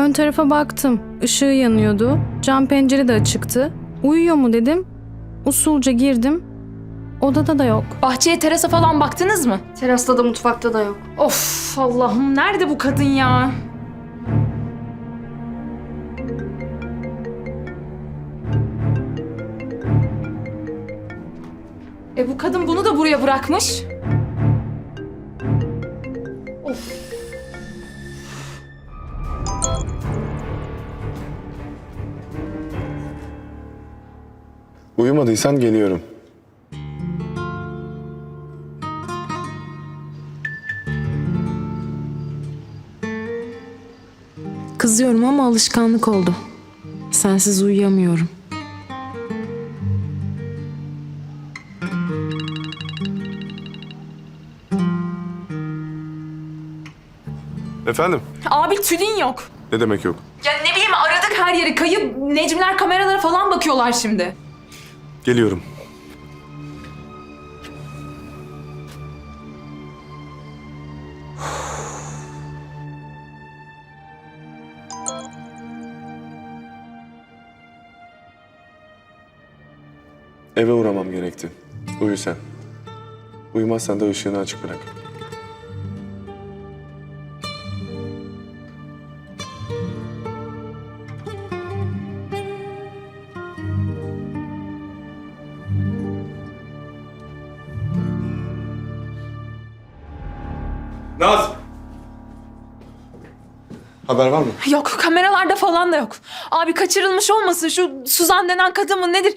Ön tarafa baktım. Işığı yanıyordu. Cam pencere de açıktı. Uyuyor mu dedim. Usulca girdim. Odada da yok. Bahçeye, terasa falan baktınız mı? Terasta da mutfakta da yok. Of Allah'ım nerede bu kadın ya? E bu kadın bunu da buraya bırakmış. Uyumadıysan geliyorum. Kızıyorum ama alışkanlık oldu. Sensiz uyuyamıyorum. Efendim? Abi tülin yok. Ne demek yok? Ya ne bileyim aradık her yeri kayıp. Necimler kameralara falan bakıyorlar şimdi. Geliyorum. Eve uğramam gerekti. Uyu sen. Uyumazsan da ışığını açık bırak. Naz! Haber var mı? Yok kameralarda falan da yok. Abi kaçırılmış olmasın şu Suzan denen kadın mı nedir?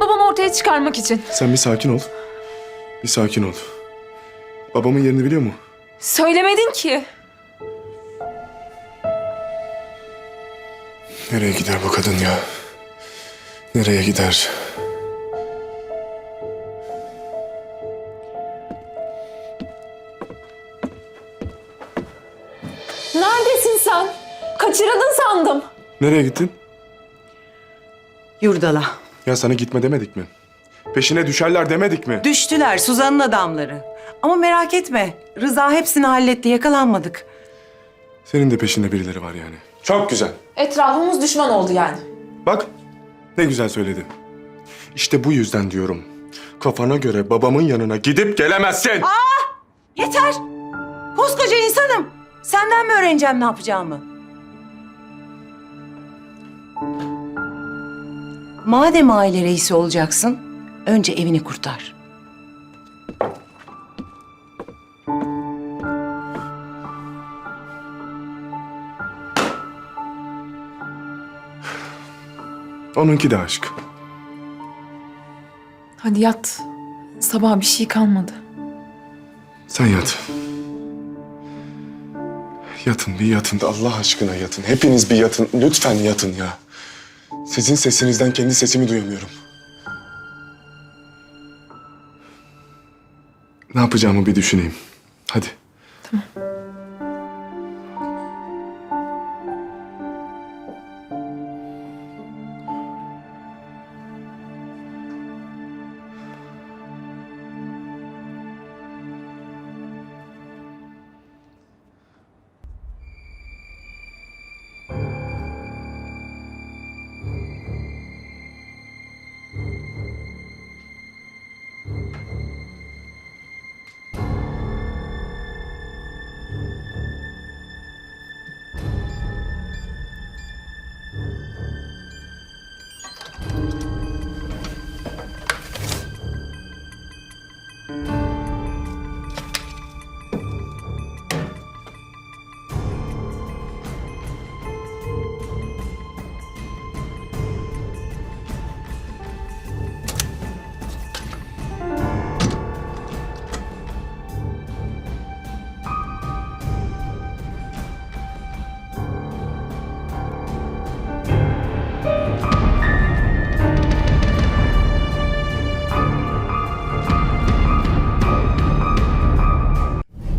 Babamı ortaya çıkarmak için. Sen bir sakin ol. Bir sakin ol. Babamın yerini biliyor mu? Söylemedin ki. Nereye gider bu kadın ya? Nereye gider? Neredesin sen? Kaçırıldın sandım. Nereye gittin? Yurdala. Ya sana gitme demedik mi? Peşine düşerler demedik mi? Düştüler Suzan'ın adamları. Ama merak etme. Rıza hepsini halletti. Yakalanmadık. Senin de peşinde birileri var yani. Çok güzel. Etrafımız düşman oldu yani. Bak ne güzel söyledi. İşte bu yüzden diyorum. Kafana göre babamın yanına gidip gelemezsin. Yeter! Koskoca insanım. Senden mi öğreneceğim ne yapacağımı? Madem aile reisi olacaksın, önce evini kurtar. Onunki de aşk. Hadi yat. Sabah bir şey kalmadı. Sen yat. Yatın bir yatın Allah aşkına yatın. Hepiniz bir yatın. Lütfen yatın ya. Sizin sesinizden kendi sesimi duyamıyorum. Ne yapacağımı bir düşüneyim. Hadi.